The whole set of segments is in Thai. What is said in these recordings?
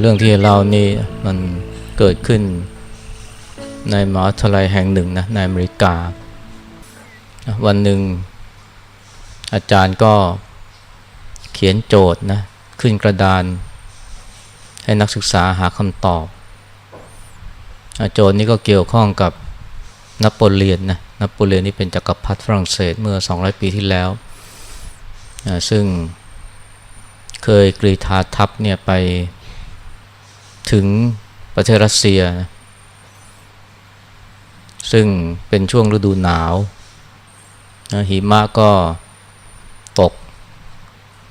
เรื่องที่เรานี่มันเกิดขึ้นในมหาวิทยาลัยแห่งหนึ่งนะในอเมริกา วันหนึ่ง อาจารย์ก็เขียนโจทย์นะขึ้นกระดาน ให้นักศึกษาหาคำตอบอโจทย์นี้ก็เกี่ยวข้องกับนโปเลียนนะนโปเลียนนี่เป็นจกักรพรรดิฝรั่งเศสเมื่อ 200 ปีที่แล้ว ซึ่งเคยกรีธาทัพเนี่ยไป ถึงประเทศรัสเซียนะซึ่งเป็นช่วงฤดูหนาวนะหิมะก็ตก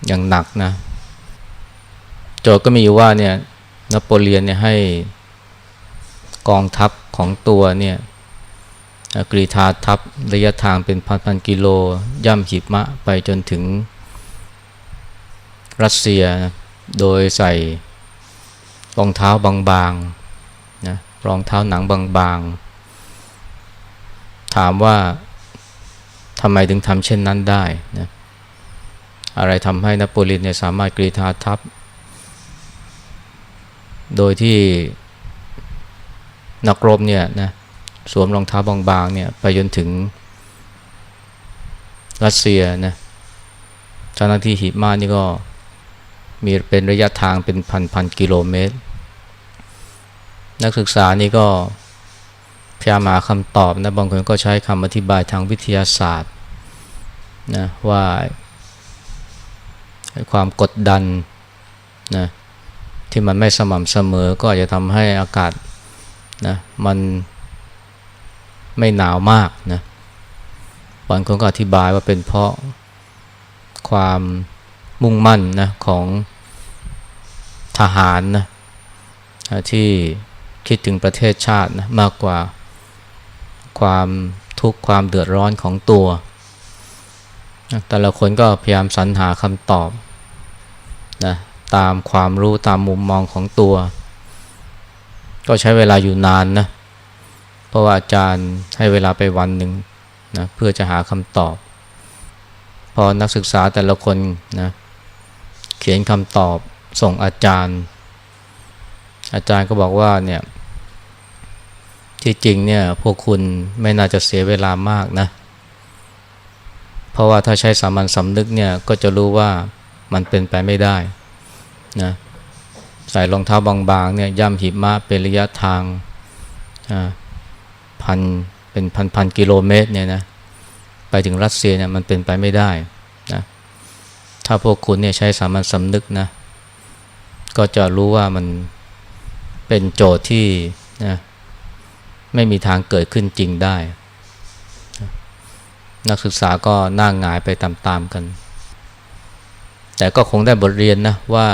อย่างหนักนะ โจทย์ก็มีว่าเนี่ยนโปเลียนเนี่ยให้กองทัพของตัวเนี่ยกรีธาทัพระยะทางเป็นพันพันกิโล ย่ำหิมะไปจนถึงรัสเซียโดยใส่ รองเท้าบางๆนะรองเท้าหนังบางๆ ถามว่าทำไมถึงทำเช่นนั้นได้นะอะไรทำให้นโปเลียนเนี่ยสามารถกรีธาทัพ โดยที่นักรบเนี่ยนะสวมรองเท้าบางๆเนี่ยไปจนถึงรัสเซียนะเจ้าหน้าที่หิมะนี่ก็ มีเป็นระยะทางเป็นพันพันกิโลเมตร นักศึกษานี่ก็พยายามหาคำตอบนะบางคนก็ใช้คำอธิบายทางวิทยาศาสตร์นะว่าความกดดันนะที่มันไม่สม่ำเสมอก็อาจจะทำให้อากาศนะมันไม่หนาวมากนะบางคนก็อธิบายว่าเป็นเพราะความมุ่งมั่นนะของ ทหารนะที่คิดถึงประเทศชาตินะมากกว่าความทุกข์ความเดือดร้อนของตัว แต่ละคนก็พยายามสรรหาคำตอบนะตามความรู้ตามมุมมองของตัว ก็ใช้เวลาอยู่นานนะเพราะว่าอาจารย์ให้เวลาไปวันหนึ่งนะเพื่อจะหาคำตอบ พอนักศึกษาแต่ละคนนะเขียนคำตอบ ส่งอาจารย์ อาจารย์ก็บอกว่าเนี่ยที่จริงเนี่ยพวกคุณไม่น่าจะเสียเวลามากนะ เพราะว่าถ้าใช้สามัญสำนึกเนี่ยก็จะรู้ว่ามันเป็นไปไม่ได้นะใส่รองเท้าบางๆเนี่ยย่ำหิมะเป็นระยะทางพันเป็นพันพันกิโลเมตรเนี่ยนะไปถึงรัสเซียเนี่ยมันเป็นไปไม่ได้นะถ้าพวกคุณเนี่ยใช้สามัญสำนึกนะ ก็จะรู้ว่ามันเป็นโจทย์ที่นะไม่มีทางเกิดขึ้นจริงได้ นักศึกษาก็น่างงายไปตามๆกัน แต่ก็คงได้บทเรียนนะว่า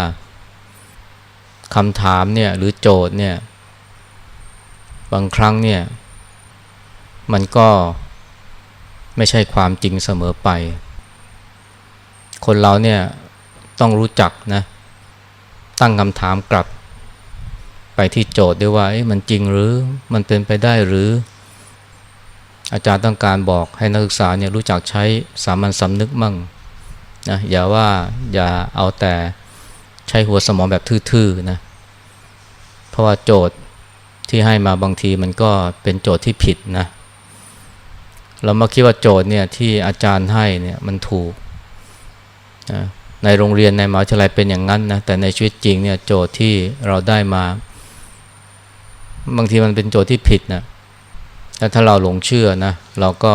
คำถามเนี่ยหรือโจทย์เนี่ยบางครั้งเนี่ยมันก็ไม่ใช่ความจริงเสมอไป คนเราเนี่ยต้องรู้จักนะ ตั้งคำถามกลับ ไปที่โจทย์ด้วยว่ามันจริงหรือมันเป็นไปได้หรือ อาจารย์ต้องการบอกให้นักศึกษาเนี่ยรู้จักใช้สามัญสำนึกมั่งนะอย่าว่าอย่าเอาแต่ใช้หัวสมองแบบทื่อๆนะเพราะว่าโจทย์ที่ให้มาบางทีมันก็เป็นโจทย์ที่ผิดนะเรามาคิดว่าโจทย์เนี่ยที่อาจารย์ให้เนี่ยมันถูกนะ ในโรงเรียนในมหาวิทยาลัยเป็นอย่างนั้นนะแต่ในชีวิตจริงเนี่ยโจทย์ที่เราได้มา บางทีมันเป็นโจทย์ที่ผิดนะแต่ถ้าเราหลงเชื่อนะเราก็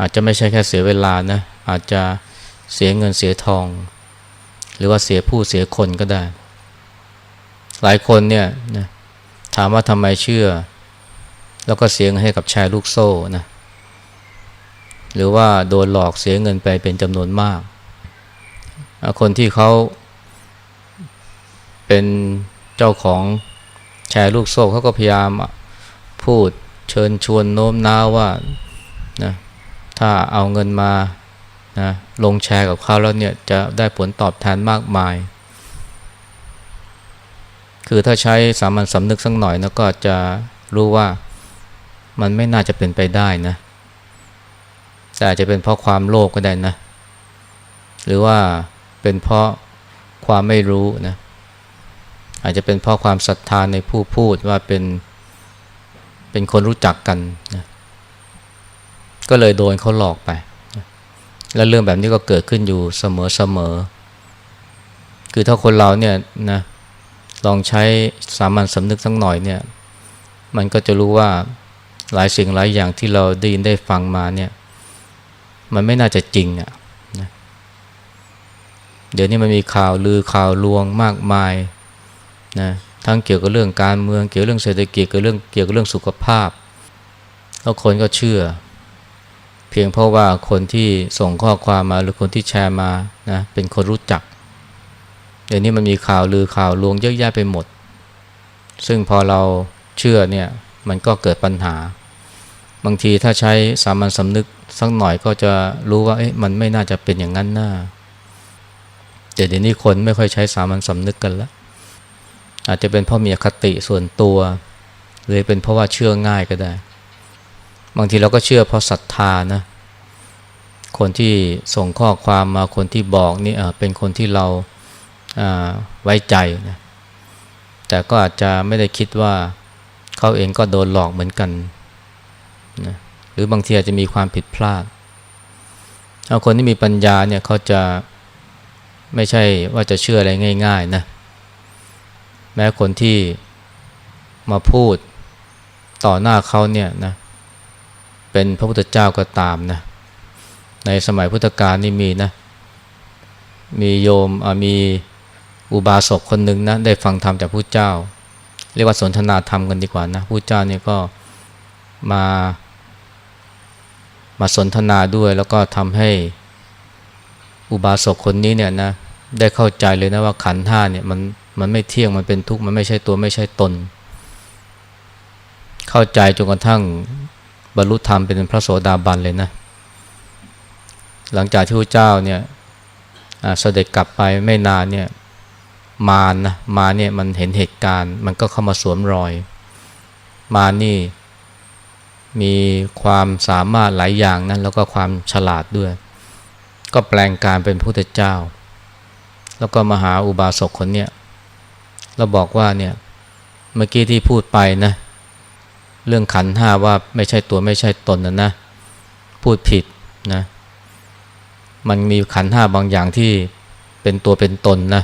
อาจจะไม่ใช่แค่เสียเวลานะอาจจะเสียเงินเสียทอง หรือว่าเสียผู้เสียคนก็ได้ หลายคนเนี่ยนะถามว่าทำไมเชื่อ แล้วก็เสียเงินให้กับชายลูกโซ่นะหรือว่าโดนหลอกเสียเงินไปเป็นจำนวนมาก คนที่เขาเป็นเจ้าของแชร์ลูกโซ่เขาก็พยายามพูดเชิญชวนโน้มน้าวว่านะถ้าเอาเงินมานะลงแชร์กับเขาแล้วเนี่ยจะได้ผลตอบแทนมากมาย คือถ้าใช้สามัญสำนึกสักหน่อยนะก็จะรู้ว่ามันไม่น่าจะเป็นไปได้นะ แต่อาจจะเป็นเพราะความโลภกก็ได้นะ หรือว่า เป็นเพราะความไม่รู้นะอาจจะเป็นเพราะความศรัทธาในผู้พูดว่าเป็นเป็นคนรู้จักกันนะก็เลยโดนเขาหลอกไปนะแล้วเรื่องแบบนี้ก็เกิดขึ้นอยู่เสมอๆคือถ้าคนเราเนี่ยนะลองใช้สามัญสำนึกสักหน่อยเนี่ยมันก็จะรู้ว่าหลายสิ่งหลายอย่างที่เราได้ยินได้ฟังมาเนี่ยมันไม่น่าจะจริงอะ่ะ เดี๋ยวนี้มันมีข่าวลือข่าวลวงมากมายนะทั้งเกี่ยวกับเรื่องการเมืองเกี่ยวกับเรื่องเศรษฐกิจเกี่ยวกับเรื่องเกี่ยวกับเรื่องสุขภาพแล้วคนก็เชื่อ เพียงเพราะว่าคนที่ส่งข้อความมาหรือคนที่แชร์มานะเป็นคนรู้จัก เดี๋ยวนี้มันมีข่าวลือข่าวลวงเยอะแยะไปหมด ซึ่งพอเราเชื่อเนี่ยมันก็เกิดปัญหา บางทีถ้าใช้สามัญสำนึกสักหน่อยก็จะรู้ว่าเอ๊ะมันไม่น่าจะเป็นอย่างนั้นน่า แต่เดี๋ยวนี้คนไม่ค่อยใช้สามัญสำนึกกันแล้วอาจจะเป็นเพราะมีอคติส่วนตัว หรือเป็นเพราะว่าเชื่อง่ายก็ได้ บางทีเราก็เชื่อเพราะศรัทธานะคนที่ส่งข้อความมาคนที่บอกนี่เป็นคนที่เราไว้ใจนะแต่ก็อาจจะไม่ได้คิดว่าเขาเองก็โดนหลอกเหมือนกันนะหรือบางทีอาจจะมีความผิดพลาดเอาคนที่มีปัญญาเนี่ยเขาจะ ไม่ใช่ว่าจะเชื่ออะไรง่ายๆนะแม้คนที่มาพูดต่อหน้าเขาเนี่ยนะเป็นพระพุทธเจ้าก็ตามนะในสมัยพุทธกาลนี่มีนะมีโยมมีอุบาสกคนหนึ่งนะได้ฟังธรรมจากพระเจ้า เรียกว่าสนทนาธรรมกันดีกว่านะพระเจ้าเนี่ยก็มามาสนทนาด้วยแล้วก็ทำให้ อุบาสกคนนี้เนี่ยนะได้เข้าใจเลยนะว่าขันธ์ห้าเนี่ยมันมันไม่เที่ยงมันเป็นทุกข์มันไม่ใช่ตัวไม่ใช่ตน เข้าใจจนกระทั่งบรรลุธรรมเป็นพระโสดาบันเลยนะ หลังจากที่พระเจ้าเนี่ยเสด็จกลับไปไม่นานเนี่ยมารนนะมาเนี่ยมันเห็นเหตุการณ์ มันก็เข้ามาสวมรอย มานี่มีความสามารถหลายอย่างนะแล้วก็ความฉลาดด้วย ก็แปลงการเป็นพระพุทธเจ้า แล้วก็มาหาอุบาสกคนเนี้ยเราบอกว่าเนี่ยเมื่อกี้ที่พูดไปนะ เรื่องขันห้าว่าไม่ใช่ตัวไม่ใช่ตนนะนะ พูดผิดนะ มันมีขันห้าบางอย่างที่เป็นตัวเป็นตนนะ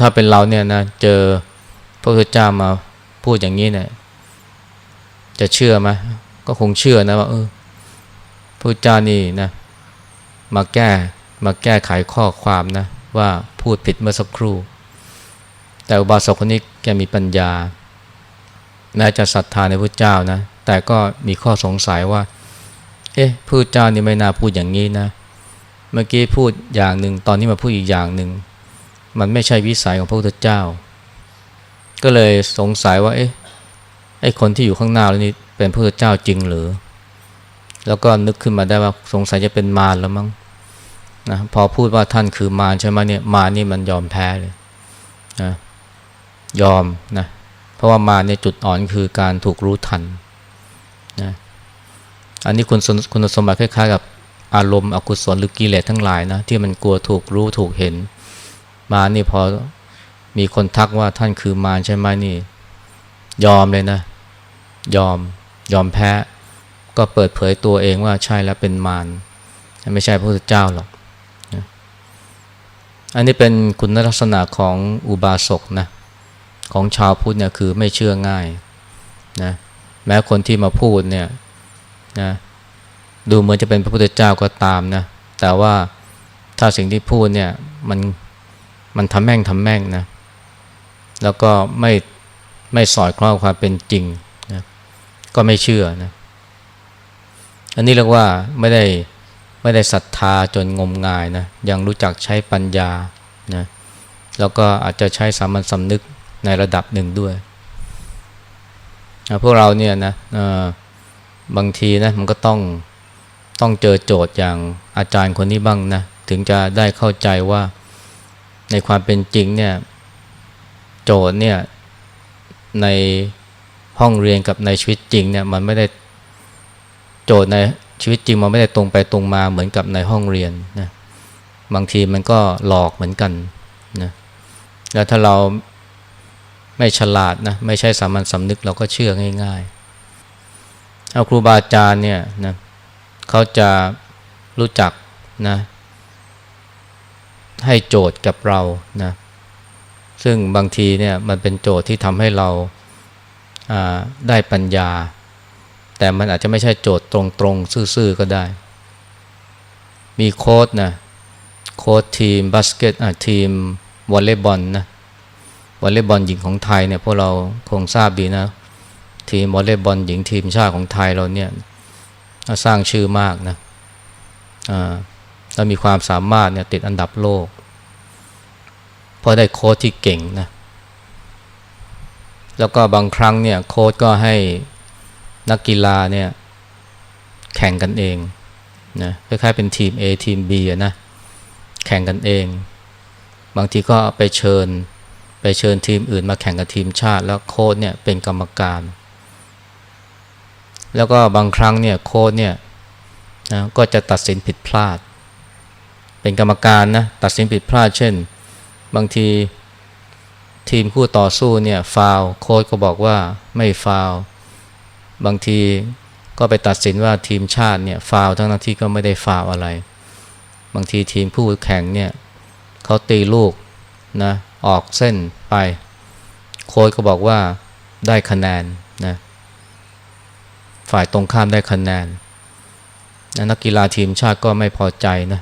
ถ้าเป็นเราเนี่ยนะเจอพระพุทธเจ้ามาพูดอย่างนี้เนี่ย จะเชื่อไหมก็คงเชื่อนะว่าเออพระเจ้านี่นะ มาแก้มาแก้ไขข้อความนะว่าพูดผิดเมื่อสักครู่ แต่อุบาสกคนนี้แกมีปัญญาแม้จะศรัทธาในพระเจ้านะ แต่ก็มีข้อสงสัยว่า เอ๊ะพระเจ้านี่ไม่น่าพูดอย่างนี้นะ เมื่อกี้พูดอย่างหนึ่งตอนนี้มาพูดอีกอย่างหนึ่งมันไม่ใช่วิสัยของพระพุทธเจ้า ก็เลยสงสัยว่า เอ๊ะไอ้คนที่อยู่ข้างหน้าแล้วนี่เป็นพระพุทธเจ้าจริงหรือ แล้วก็นึกขึ้นมาได้ว่าสงสัยจะเป็นมารแล้วมั้ง นะพอพูดว่าท่านคือมารใช่ไหมเนี่ยมารนี่มันยอมแพ้เลยนะยอมนะเพราะว่ามาในจุดอ่อนคือการถูกรู้ทันนะอันนี้คุณคุณสมบัติคล้ายๆกับอารมณ์อกุศลหรือกิเลสทั้งหลายนะที่มันกลัวถูกรู้ถูกเห็น มานี่พอมีคนทักว่าท่านคือมารใช่ไหมนี่ ยอมเลยนะ ยอมยอมแพ้ ก็เปิดเผยตัวเองว่าใช่แล้วเป็นมารไม่ใช่พระพุทธเจ้าหรอก อันนี้เป็นคุณลักษณะของอุบาสกนะของชาวพุทธเนี่ยคือไม่เชื่อง่ายนะแม้คนที่มาพูดเนี่ยนะดูเหมือนจะเป็นพระพุทธเจ้าก็ตามนะแต่ว่าถ้าสิ่งที่พูดเนี่ยมันมันทำแม่งทำแม่งนะแล้วก็ไม่ไม่สอดคล้องความเป็นจริงนะก็ไม่เชื่อนะอันนี้เรียกว่าไม่ได้ ไม่ได้ศรัทธาจนงมงายนะยังรู้จักใช้ปัญญานะแล้วก็อาจจะใช้สามัญสำนึกในระดับหนึ่งด้วยพวกเราเนี่ยนะบางทีนะมันก็ต้องต้องเจอโจทย์อย่างอาจารย์คนนี้บ้างนะถึงจะได้เข้าใจว่าในความเป็นจริงเนี่ยโจทย์เนี่ยในห้องเรียนกับในชีวิตจริงเนี่ยมันไม่ได้โจทย์ใน ชีวิตจริงมันไม่ได้ตรงไปตรงมาเหมือนกับในห้องเรียนนะบางทีมันก็หลอกเหมือนกันนะแล้วถ้าเราไม่ฉลาดนะไม่ใช่สามัญสำนึกเราก็เชื่อง่ายๆเอาครูบาอาจารย์เนี่ยนะเขาจะรู้จักนะให้โจทย์กับเรานะซึ่งบางทีเนี่ยมันเป็นโจทย์ที่ทำให้เราได้ปัญญา แต่มันอาจจะไม่ใช่โจทย์ตรงๆ ซื่อๆ ก็ได้ มีโค้ดนะโค้ดทีมบาสเกตทีมวอลเลย์บอลนะวอลเลย์บอลหญิงของไทยเนี่ยพวกเราคงทราบดีนะ ทีมวอลเลย์บอลหญิงทีมชาติของไทยเราเนี่ยสร้างชื่อมากนะแล้วมีความสามารถเนี่ยติดอันดับโลกเพราะได้โค้ชที่เก่งนะแล้วก็บางครั้งเนี่ยโค้ชก็ให้ นักกีฬาเนี่ยแข่งกันเองนะคล้ายๆเป็นทีม A ทีม B นะแข่งกันเอง บางทีก็ไปเชิญ ไปเชิญทีมอื่นมาแข่งกับทีมชาติ แล้วโค้ชเนี่ยเป็นกรรมการ แล้วก็บางครั้งเนี่ยโค้ชเนี่ยนะก็จะตัดสินผิดพลาด เป็นกรรมการนะตัดสินผิดพลาด เช่น บางทีทีมคู่ต่อสู้เนี่ยฟาวโค้ชก็บอกว่าไม่ฟาว บางทีก็ไปตัดสินว่าทีมชาติเนี่ยฟาวทั้งที่ก็ไม่ได้ฟาวอะไร บางทีทีมผู้แข่งเนี่ยเขาตีลูกนะออกเส้นไป โค้ชก็บอกว่าได้คะแนนนะฝ่ายตรงข้ามได้คะแนนนักกีฬาทีมชาติก็ไม่พอใจนะ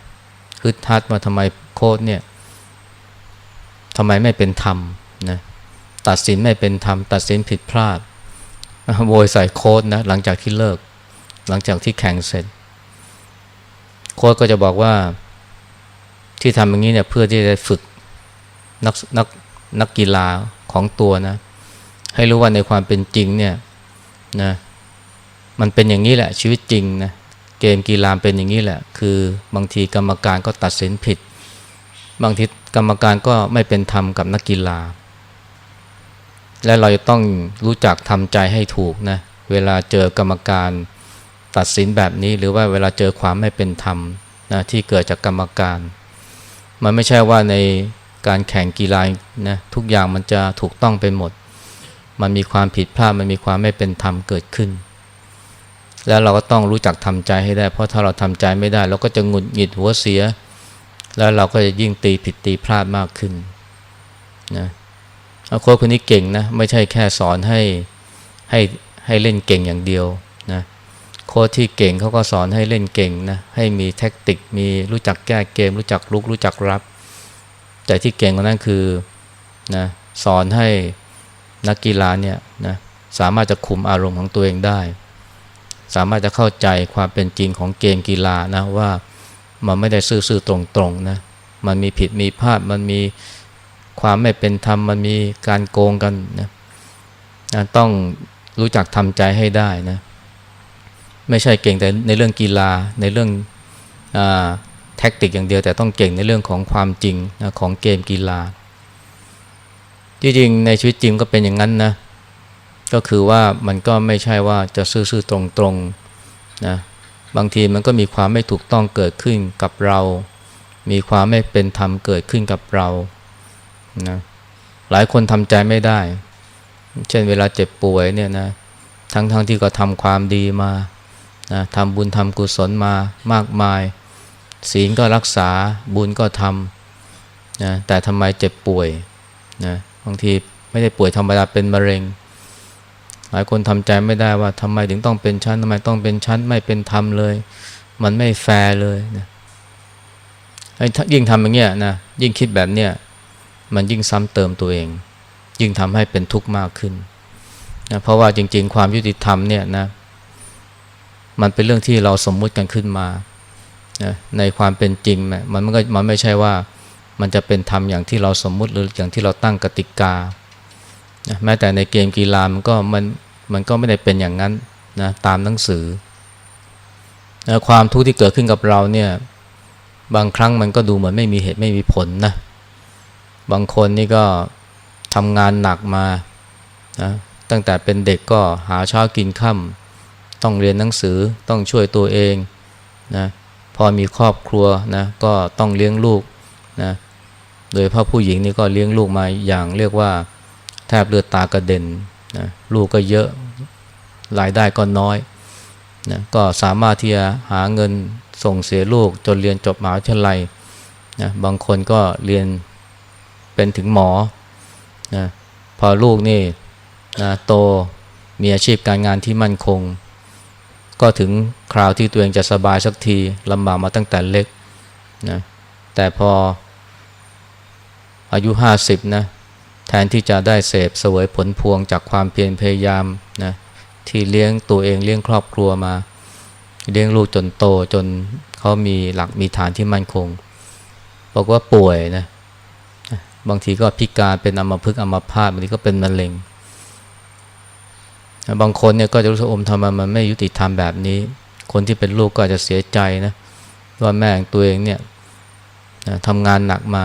คือทัดมาทำไมโค้ชเนี่ยทำไมไม่เป็นธรรมนะตัดสินไม่เป็นธรรม ตัดสินผิดพลาด โวยใส่โค้ดนะหลังจากที่เลิก หลังจากที่แข่งเสร็จ โค้ดก็จะบอกว่าที่ทำอย่างนี้เนี่ยเพื่อที่จะฝึกนักนักนักกีฬาของตัวนะ ให้รู้ว่าในความเป็นจริงเนี่ยนะมันเป็นอย่างนี้แหละชีวิตจริงนะเกมกีฬาเป็นอย่างนี้แหละ คือบางทีกรรมการก็ตัดสินผิด บางทีกรรมการก็ไม่เป็นธรรมกับนักกีฬา และเราจะต้องรู้จักทำใจให้ถูกนะเวลาเจอกรรมการตัดสินแบบนี้ หรือว่าเวลาเจอความไม่เป็นธรรมนะที่เกิดจากกรรมการ มันไม่ใช่ว่าในการแข่งกีฬานะทุกอย่างมันจะถูกต้องไปหมด มันมีความผิดพลาดมันมีความไม่เป็นธรรมเกิดขึ้น แล้วเราก็ต้องรู้จักทำใจให้ได้ เพราะถ้าเราทำใจไม่ได้ เราก็จะหงุดหงิดหัวเสีย แล้วเราก็จะยิ่งตีผิดตีพลาดมากขึ้นนะ โค้ชคนนี้เก่งนะไม่ใช่แค่สอนให้ให้ให้เล่นเก่งอย่างเดียวนะโค้ชที่เก่งเขาก็สอนให้เล่นเก่งนะให้มีแท็กติกมีรู้จักแก้เกม รู้จักลุกรู้จักรับ แต่ที่เก่งกว่านั้นคือนะสอนให้นักกีฬาเนี่ยนะสามารถจะคุมอารมณ์ของตัวเองได้ สามารถจะเข้าใจความเป็นจริงของเกมกีฬานะว่ามันไม่ได้ซื่อๆตรงๆนะมันมีผิดมีพลาดมันมี ความไม่เป็นธรรมมันมีการโกงกันนะต้องรู้จักทำใจให้ได้นะไม่ใช่เก่งแต่ในเรื่องกีฬาในเรื่องแท็กติกอย่างเดียว แต่ต้องเก่งในเรื่องของความจริงนะของเกมกีฬาจริงๆในชีวิตจริงก็เป็นอย่างนั้นนะก็คือว่ามันก็ไม่ใช่ว่าจะซื่อๆตรงๆนะบางทีมันก็มีความไม่ถูกต้องเกิดขึ้นกับเรา มีความไม่เป็นธรรมเกิดขึ้นกับเรา นะหลายคนทำใจไม่ได้ เช่นเวลาเจ็บป่วยเนี่ยนะทั้งๆทที่ก็ทำความดีมานะทำบุญทำกุศลมามากมาย ศีลก็รักษาบุญก็ทำนะแต่ทำไมเจ็บป่วยนะบางทีไม่ได้ป่วยธรรมดาเป็นมะเร็ง หลายคนทำใจไม่ได้ว่าทำไมถึงต้องเป็นชั้นทำไมต้องเป็นชั้นไม่เป็นธรรมเลย มันไม่แฟร์เลยนะยิ่งทำอย่างเงี้ยนะยิ่งคิดแบบเนี้ย มันยิ่งซ้ำเติมตัวเอง ยิ่งทำให้เป็นทุกข์มากขึ้นนะเพราะว่าจริง ๆ ความยุติธรรมเนี่ยนะมันเป็นเรื่องที่เราสมมุติกันขึ้นมานะในความเป็นจริงมันมันก็มันไม่ใช่ว่ามันจะเป็นธรรมอย่างที่เราสมมุติหรืออย่างที่เราตั้งกติกานะแม้แต่ในเกมกีฬามันก็มันมันก็ไม่ได้เป็นอย่างนั้นนะตามหนังสือนะความทุกข์ที่เกิดขึ้นกับเราเนี่ยบางครั้งมันก็ดูเหมือนไม่มีเหตุไม่มีผลนะ บางคนนี่ก็ทำงานหนักมานะตั้งแต่เป็นเด็กก็หาเช้ากินค่ำต้องเรียนหนังสือต้องช่วยตัวเองนะพอมีครอบครัวนะก็ต้องเลี้ยงลูกนะโดยพาะผู้หญิงนี่ก็เลี้ยงลูกมาอย่างเรียกว่าแทบเลือดตากระเด็นนะลูกก็เยอะรายได้ก็น้อยนะก็สามารถที่จะหาเงินส่งเสียลูกจนเรียนจบมหาวิทยาลัยนะบางคนก็เรียน เป็นถึงหมอนะพอลูกนี่นะโตมีอาชีพการงานที่มั่นคง ก็ถึงคราวที่ตัวเองจะสบายสักทีลำบากมาตั้งแต่เล็กนะแต่พออายุ 50นะแทนที่จะได้เสพเสวยผลพวงจากความเพียรพยายามนะที่เลี้ยงตัวเองเลี้ยงครอบครัวมา เลี้ยงลูกจนโตจนเขามีหลักมีฐานที่มั่นคง บอกว่าป่วยนะ บางทีก็พิการเป็นอัมพฤกษ์อัมพาตบางทีก็เป็นมะเร็ง บางคนเนี่ยก็จะรู้สึกอมทำไมมันไม่ยุติธรรมแบบนี้ คนที่เป็นลูกก็อาจจะเสียใจนะว่าแม่ของตัวเองเนี่ยทำงานหนักมา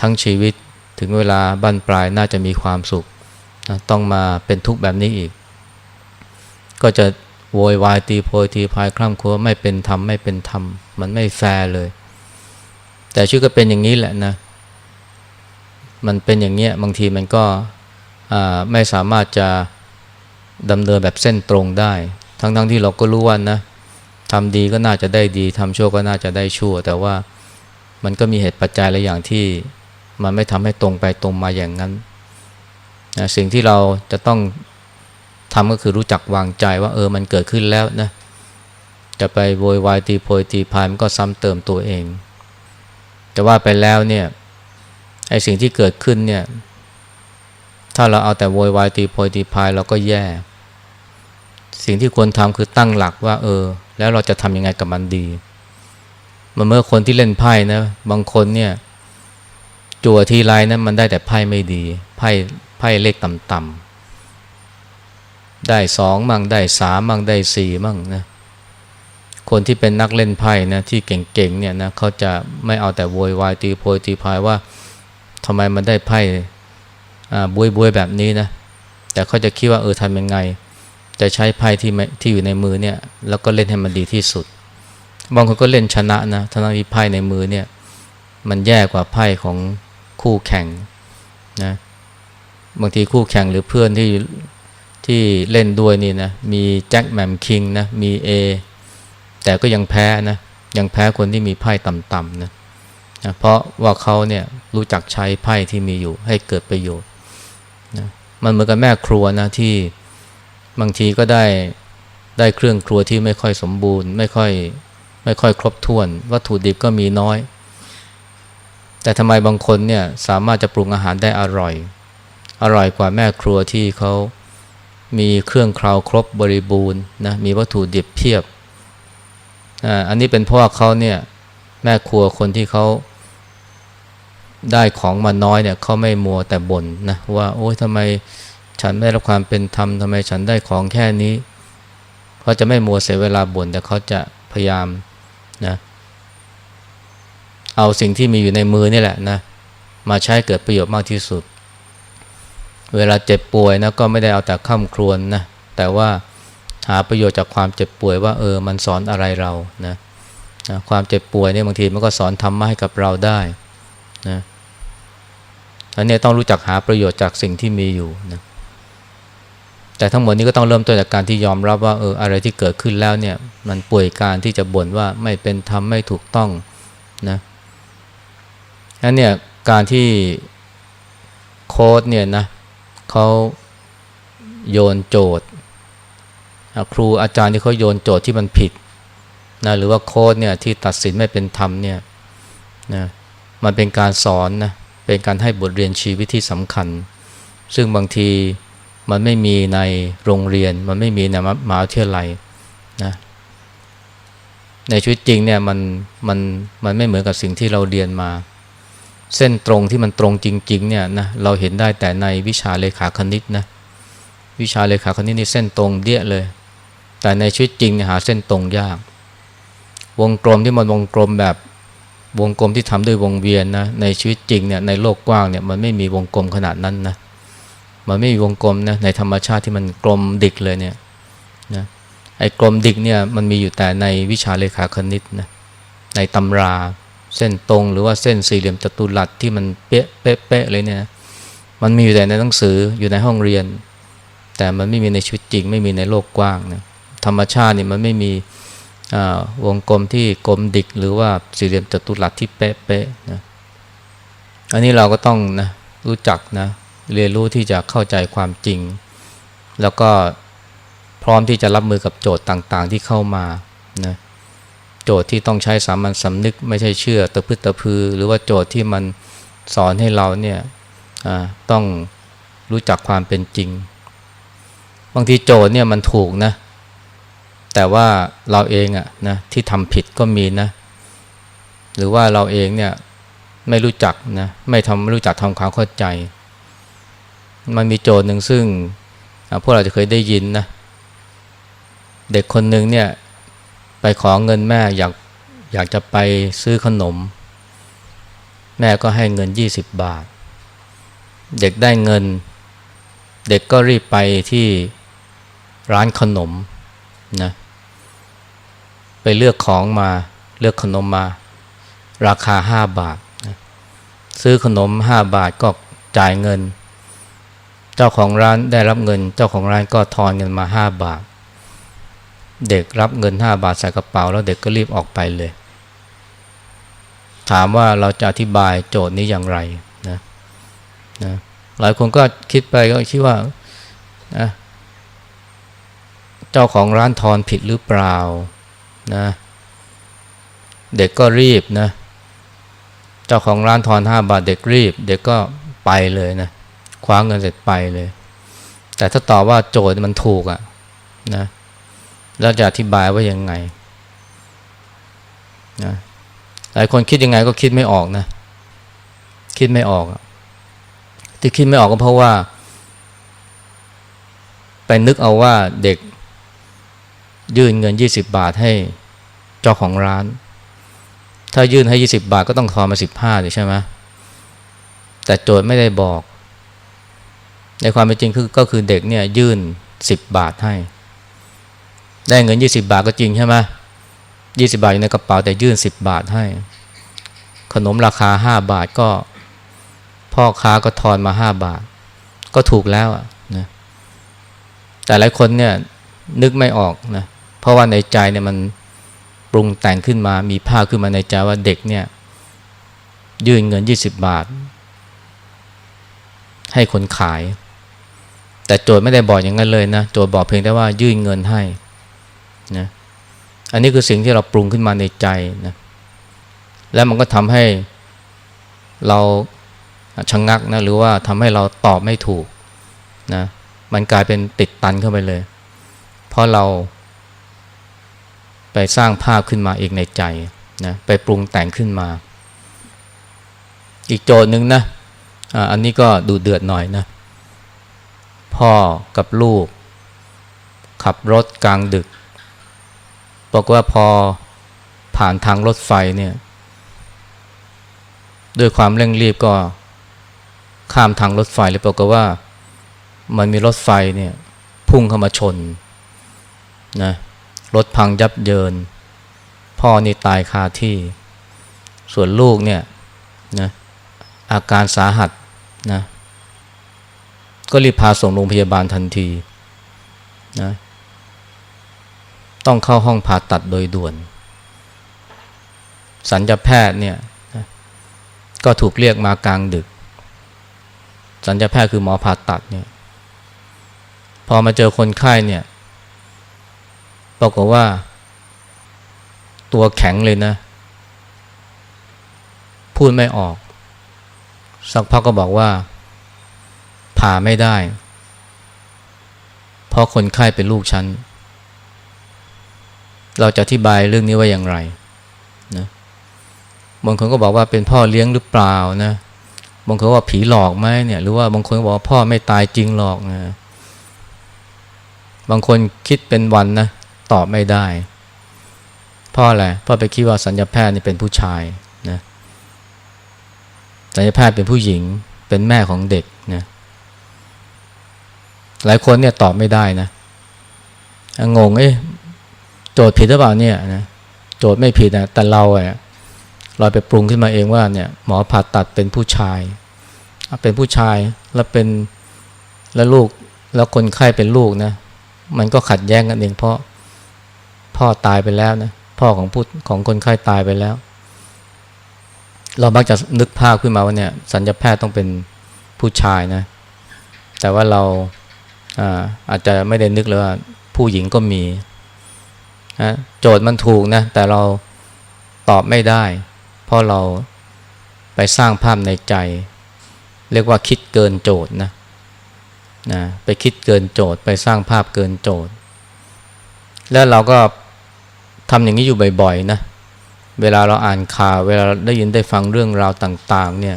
ทั้งชีวิตถึงเวลาบั้นปลายน่าจะมีความสุข ต้องมาเป็นทุกข์แบบนี้อีก ก็จะโวยวายตีโพยตีพายคร่ำครวญไม่เป็นธรรมไม่เป็นธรรม มันไม่แฟร์เลย แต่ชื่อก็เป็นอย่างนี้แหละนะ มันเป็นอย่างเนี้ยบางทีมันก็ไม่สามารถจะดำเนินแบบเส้นตรงได้ ทั้งๆทที่เราก็รู้ว่านะทำดีก็น่าจะได้ดีทำชั่วก็น่าจะได้ชั่ว แต่ว่ามันก็มีเหตุปัจจัยหลายอย่างที่มันไม่ทำให้ตรงไปตรงมาอย่างนั้นนะสิ่งที่เราจะต้องทำก็คือรู้จักวางใจว่าเออมันเกิดขึ้นแล้วนะจะไปโวยวายตีโพยตีพายมันก็ซ้ำเติมตัวเอง แต่ว่าไปแล้วเนี่ย ไอสิ่งที่เกิดขึ้นเนี่ยถ้าเราเอาแต่โวยวายตีโพยตีพายเราก็แย่ สิ่งที่ควรทำคือตั้งหลักว่า เออ แล้วเราจะทำยังไงกับมันดีมันเมื่อคนที่เล่นไพ่นะ บางคนเนี่ย จั่วทีไรนะมันได้แต่ไพ่ไม่ดีไพ่ไพ่เลขต่ำๆได้สองมั่งได้สามมั่งได้สี่มั่งนะคนที่เป็นนักเล่นไพ่นะที่เก่งๆเนี่ยนะเขาจะไม่เอาแต่โวยวายตีโพยตีพายว่า ทำไมมันได้ไพ่บวยบวยแบบนี้นะ แต่เขาจะคิดว่าเออทำยังไง จะใช้ไพ่ที่ที่อยู่ในมือเนี่ย แล้วก็เล่นให้มันดีที่สุด บางคนก็เล่นชนะนะทั้งที่ไพ่ในมือเนี่ย มันแย่กว่าไพ่ของคู่แข่งนะ บางทีคู่แข่งหรือเพื่อนที่ที่เล่นด้วยนี่นะ มีแจ็คแมมคิงนะ มี A แต่ก็ยังแพ้นะ ยังแพ้คนที่มีไพ่ต่ำๆนะ นะเพราะว่าเขาเนี่ยรู้จักใช้ไพ่ที่มีอยู่ให้เกิดประโยชน์นะมันเหมือนกับแม่ครัวนะที่บางทีก็ได้ได้เครื่องครัวที่ไม่ค่อยสมบูรณ์ ไม่ค่อยไม่ค่อยครบถ้วน วัตถุดิบก็มีน้อย แต่ทำไมบางคนเนี่ยสามารถจะปรุงอาหารได้อร่อย อร่อยกว่าแม่ครัวที่เขามีเครื่องคราวครบบริบูรณ์นะมีวัตถุดิบเพียบอ่าอันนี้เป็นเพราะว่าเขาเนี่ยแม่ครัวคนที่เขา ได้ของมาน้อยเนี่ยเขาไม่มัวแต่บ่นนะว่าโอ้ยทำไมฉันไม่ได้รับความเป็นธรรมทำไมฉันได้ของแค่นี้เขาจะไม่มัวเสียเวลาบ่นแต่เขาจะพยายามนะเอาสิ่งที่มีอยู่ในมือนี่แหละนะมาใช้เกิดประโยชน์มากที่สุด เวลาเจ็บป่วยนะก็ไม่ได้เอาแต่ข้ามครวนนะแต่ว่าหาประโยชน์จากความเจ็บป่วยว่าเออมันสอนอะไรเรานะนะความเจ็บป่วยเนี่ยบางทีมันก็สอนธรรมะให้กับเราได้นะ อันนี้ต้องรู้จักหาประโยชน์จากสิ่งที่มีอยู่นะแต่ทั้งหมดนี้ก็ต้องเริ่มต้นจากการที่ยอมรับว่าเอออะไรที่เกิดขึ้นแล้วเนี่ย มันป่วยการที่จะบ่นว่าไม่เป็นธรรมไม่ถูกต้องนะนั้นเนี่ยการที่โค้ดเนี่ยนะเขาโยนโจทย์ครูอาจารย์ที่เขาโยนโจทย์ที่มันผิดนะหรือว่าโค้ดเนี่ยที่ตัดสินไม่เป็นธรรมเนี่ยนะมันเป็นการสอนนะ เป็นการให้บทเรียนชีวิตที่สำคัญ ซึ่งบางทีมันไม่มีในโรงเรียน มันไม่มีในมหาวิทยาลัยนะในชีวิตจริงเนี่ยมันมันมันไม่เหมือนกับสิ่งที่เราเรียนมา เส้นตรงที่มันตรงจริง ๆ เนี่ยนะเราเห็นได้แต่ในวิชาเลขาคณิตนะวิชาเลขาคณิตนี่เส้นตรงเดี้ยเลย แต่ในชีวิตจริงเนี่ยหาเส้นตรงยาก วงกลมที่มันวงกลมแบบ วงกลมที่ทำด้วยวงเวียนนะในชีวิตจริงเนี่ยในโลกกว้างเนี่ยมันไม่มีวงกลมขนาดนั้นนะมันไม่มีวงกลมนะในธรรมชาติที่มันกลมดิกเลยเนี่ยนะไอ้กลมดิกเนี่ยมันมีอยู่แต่ในวิชาเลขาคณิตนะในตำราเส้นตรงหรือว่าเส้นสี่เหลี่ยมจัตุรัสที่มันเป๊ะเป๊ะเป๊ะเลยเนี่ยมันมีอยู่แต่ในหนังสืออยู่ในห้องเรียน แต่มันไม่มีในชีวิตจริง ไม่มีในโลกกว้างนะธรรมชาตินี่มันไม่มี วงกลมที่กลมดิกหรือว่าสี่เหลี่ยมจัตุรัสที่เป๊ะเป๊ะนะอันนี้เราก็ต้องนะรู้จักนะเรียนรู้ที่จะเข้าใจความจริง แล้วก็พร้อมที่จะรับมือกับโจทย์ต่างๆ ที่เข้ามานะโจทย์ที่ต้องใช้สามัญสำนึกไม่ใช่เชื่อตะพึตะพือ หรือว่าโจทย์ที่มันสอนให้เราเนี่ยต้องรู้จักความเป็นจริง บางทีโจทย์เนี่ยมันถูกนะ แต่ว่าเราเองอะนะที่ทำผิดก็มีนะ หรือว่าเราเองเนี่ยไม่รู้จักนะไม่ทำไม่รู้จักทำความเข้าใจ มันมีโจทย์หนึ่งซึ่งพวกเราจะเคยได้ยินนะ เด็กคนหนึ่งเนี่ยไปขอเงินแม่อยากอยากจะไปซื้อขนม แม่ก็ให้เงิน 20 บาท เด็กได้เงิน เด็กก็รีบไปที่ร้านขนมนะ ไปเลือกของมา เลือกขนมมา ราคา5บาท ซื้อขนม5บาทก็จ่ายเงิน เจ้าของร้านได้รับเงิน เจ้าของร้านก็ทอนเงินมา5บาท เด็กรับเงินห้าบาทใส่กระเป๋า แล้วเด็กก็รีบออกไปเลย ถามว่าเราจะอธิบายโจทย์นี้อย่างไรนะนะหลายคนก็คิดไปก็คิดว่านะเจ้าของร้านทอนผิดหรือเปล่า นะเด็กก็รีบนะ เจ้าของร้านทอนห้าบาทเด็กรีบ เด็กก็ไปเลยนะคว้าเงินเสร็จไปเลย แต่ถ้าตอบว่าโจทย์มันถูกอะนะแล้วจะอธิบายว่ายังไงนะหลายคนคิดยังไงก็คิดไม่ออกนะ คิดไม่ออกที่คิดไม่ออกก็เพราะว่า ไปนึกเอาว่าเด็กยื่นเงิน20บาทให้ เจ้าของร้าน ถ้ายื่นให้ 20 บาทก็ต้องทอนมา 15ใช่ไหมแต่โจทย์ไม่ได้บอก ในความเป็นจริงคือก็คือเด็กเนี่ยยื่น 10 บาทให้ ได้เงิน 20 บาทก็จริงใช่ไหมยี่สิบาทอยู่ในกระเป๋าแต่ยื่น 10 บาทให้ ขนมราคา 5 บาทก็ พ่อค้าก็ทอนมา 5 บาท ก็ถูกแล้วนะแต่หลายคนเนี่ยนึกไม่ออกนะเพราะว่าในใจเนี่ยมัน ปรุงแต่งขึ้นมามีภาพขึ้นมาในใจว่าเด็กเนี่ยยื่นเงิน 20 บาท ให้คนขาย แต่โจทย์ไม่ได้บอกอย่างนั้นเลยนะโจทย์บอกเพียงแต่ว่ายื่นเงินให้นะอันนี้คือสิ่งที่เราปรุงขึ้นมาในใจนะแล้วมันก็ทำให้เราชะงงักนะหรือว่าทำให้เราตอบไม่ถูกนะมันกลายเป็นติดตันเข้าไปเลย เพราะเรา ไปสร้างภาพขึ้นมาเอีกในใจนะไปปรุงแต่งขึ้นมา อีกโจทย์หนึ่งนะอันนี้ก็ดูเดือดหน่อยนะพ่อกับลูก ขับรถกลางดึกบอกว่าพอผ่านทางรถไฟเนี่ยด้วยความเร่งรีบก็ข้ามทางรถไฟเลยบอกว่ามันมีรถไฟเนี่ยพุ่งเข้ามาชนนะ รถพังยับเยิน พ่อนี่ตายคาที่ ส่วนลูกเนี่ยนะอาการสาหัสนะก็รีบพาส่งโรงพยาบาลทันทีนะต้องเข้าห้องผ่าตัดโดยด่วน สัญญาแพทย์เนี่ยก็ถูกเรียกมากลางดึก สัญญาแพทย์คือหมอผ่าตัดเนี่ยพอมาเจอคนไข้เนี่ย ปรากฏว่า ตัวแข็งเลยนะ พูดไม่ออก สักพักก็บอกว่า ผ่าไม่ได้ เพราะคนไข้เป็นลูกฉัน เราจะอธิบายเรื่องนี้ว่าอย่างไรนะบางคนก็บอกว่าเป็นพ่อเลี้ยงหรือเปล่านะบางคนว่าผีหลอกไหมเนี่ย หรือว่าบางคนบอกว่าพ่อไม่ตายจริงหรอกนะบางคนคิดเป็นวันนะ ตอบไม่ได้พ่ออะไรพ่อไปคิดว่าสัญญาแพทย์นี่เป็นผู้ชายนะสัญญาแพทย์เป็นผู้หญิงเป็นแม่ของเด็กนะหลายคนเนี่ยตอบไม่ได้นะงงเอ๊ะโจทย์ผิดหรือเปล่าเนี่ยนะโจทย์ไม่ผิดนะแต่เราอะเราไปปรุงขึ้นมาเองว่าเนี่ยหมอผ่าตัดเป็นผู้ชาย เป็นผู้ชายแล้วเป็นแล้วลูกแล้วคนไข้เป็นลูกนะ มันก็ขัดแย้งกันเองเพราะ พ่อตายไปแล้วนะพ่อของผู้ของคนไข้ตายไปแล้ว เรามักจะนึกภาพขึ้นมาว่าเนี่ยสัญญาแพทย์ต้องเป็นผู้ชายนะ แต่ว่าเราอาอาจจะไม่ได้นึกเลยว่าผู้หญิงก็มีนะโจทย์มันถูกนะ แต่เราตอบไม่ได้ เพราะเราไปสร้างภาพในใจ เรียกว่าคิดเกินโจทย์นะนะไปคิดเกินโจทย์ ไปสร้างภาพเกินโจทย์ แล้วเราก็ ทำอย่างนี้อยู่บ่อยๆนะ เวลาเราอ่านข่าว เวลาได้ยินได้ฟังเรื่องราวต่าง ๆ เนี่ย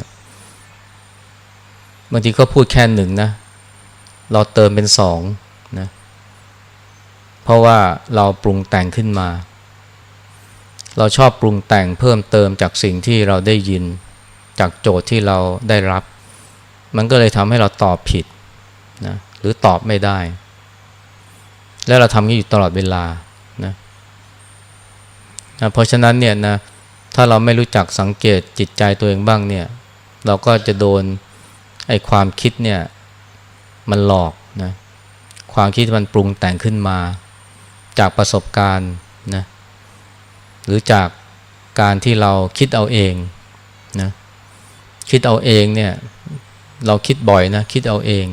บางทีก็พูดแค่หนึ่งนะ เราเติมเป็นสองนะ เพราะว่าเราปรุงแต่งขึ้นมา เราชอบปรุงแต่งเพิ่มเติมจากสิ่งที่เราได้ยิน จากโจทย์ที่เราได้รับ มันก็เลยทำให้เราตอบผิดนะ หรือตอบไม่ได้ แล้วเราทำนี้อยู่ตลอดเวลา นะเพราะฉะนั้นเนี่ยนะถ้าเราไม่รู้จักสังเกตจิตใจตัวเองบ้างเนี่ย เราก็จะโดนไอ้ความคิดเนี่ยมันหลอกนะความคิดมันปรุงแต่งขึ้นมา จากประสบการณ์นะหรือจากการที่เราคิดเอาเองนะคิดเอาเองเนี่ยเราคิดบ่อยนะคิดเอาเอง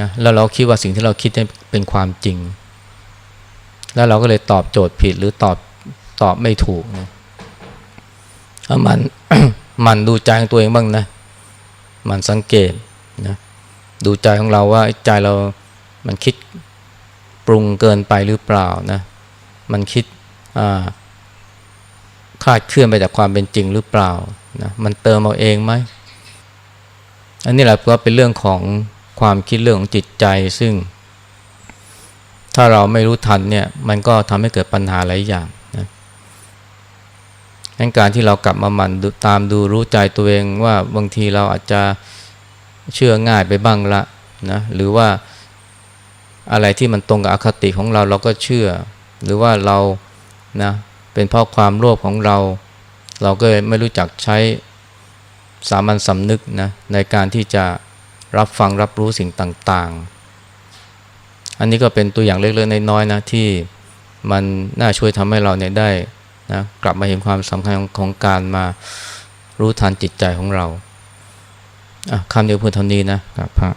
นะแล้วเราคิดว่าสิ่งที่เราคิดนี่เป็นความจริง แล้วเราก็เลยตอบโจทย์ผิดหรือตอบ ตอบไม่ถูกนะเอามันมันดูใจของตัวเองบ้างนะมันสังเกตนะดูใจของเราว่าใจเรา มันคิดปรุงเกินไปหรือเปล่านะมันคิดคลาดเคลื่อนไปจากความเป็นจริงหรือเปล่านะมันเติมเอาเองไหมอันนี้แหละก็เป็นเรื่องของความคิดเรื่องของจิตใจซึ่ง ถ้าเราไม่รู้ทันเนี่ย มันก็ทำให้เกิดปัญหาหลายอย่าง งั้นการที่เรากลับมาหมั่นตามดูรู้ใจตัวเองว่าบางทีเราอาจจะเชื่อง่ายไปบ้างละนะหรือว่าอะไรที่มันตรงกับอคติของเราเราก็เชื่อ หรือว่าเรานะเป็นเพราะความโลภของเรา เราก็ไม่รู้จักใช้สามัญสำนึกนะในการที่จะรับฟังรับรู้สิ่งต่างๆ อันนี้ก็เป็นตัวอย่างเล็กๆน้อยๆนะที่มันน่าช่วยทำให้เราเนี่ยได้ นะกลับมาเห็นความสำคัญของการมารู้ทันจิตใจของเราคำเดียวพูดเท่านี้นะครับพระ